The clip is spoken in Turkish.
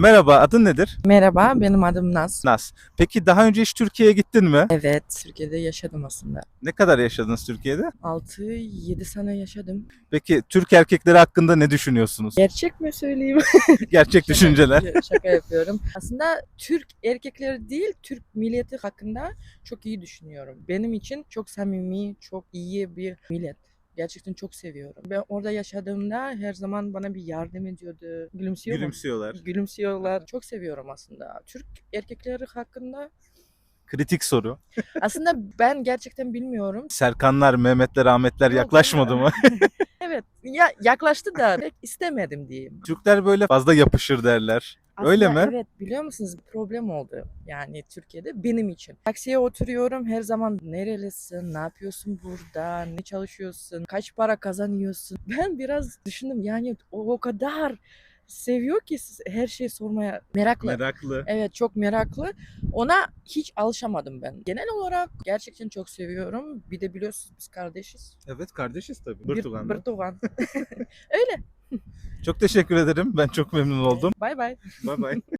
Merhaba, adın nedir? Merhaba, benim adım Naz. Naz. Peki daha önce hiç Türkiye'ye gittin mi? Evet, Türkiye'de yaşadım aslında. Ne kadar yaşadınız Türkiye'de? 6-7 sene yaşadım. Peki Türk erkekleri hakkında ne düşünüyorsunuz? Gerçek mi söyleyeyim? Gerçek düşünceler. Şaka yapıyorum. Aslında Türk erkekleri değil, Türk milleti hakkında çok iyi düşünüyorum. Benim için çok samimi, çok iyi bir millet. Gerçekten çok seviyorum. Ben orada yaşadığımda her zaman bana bir yardım ediyordu. Gülümsüyor? Gülümsüyorlar. Gülümsüyorlar. Çok seviyorum aslında. Türk erkekleri hakkında Kritik soru. aslında ben gerçekten bilmiyorum. Serkanlar, Mehmetler, Ahmetler Yok, yaklaşmadı mı? Evet, ya yaklaştı da pek istemedim diyeyim. Türkler böyle fazla yapışır derler. Öyle mi? Evet biliyor musunuz problem oldu yani Türkiye'de benim için. Taksiye oturuyorum her zaman nerelisin, ne yapıyorsun burada, ne çalışıyorsun, kaç para kazanıyorsun. Ben biraz düşündüm yani o, o kadar seviyor ki siz her şeyi sormaya meraklı. Meraklı. Evet çok meraklı. Ona hiç alışamadım ben. Genel olarak gerçekten çok seviyorum. Bir de biliyorsunuz biz kardeşiz. Evet kardeşiz tabii. Bir- Bırtugan'da. Bırtugan. Çok teşekkür ederim. Ben çok memnun oldum. Bye bye. Bay bay.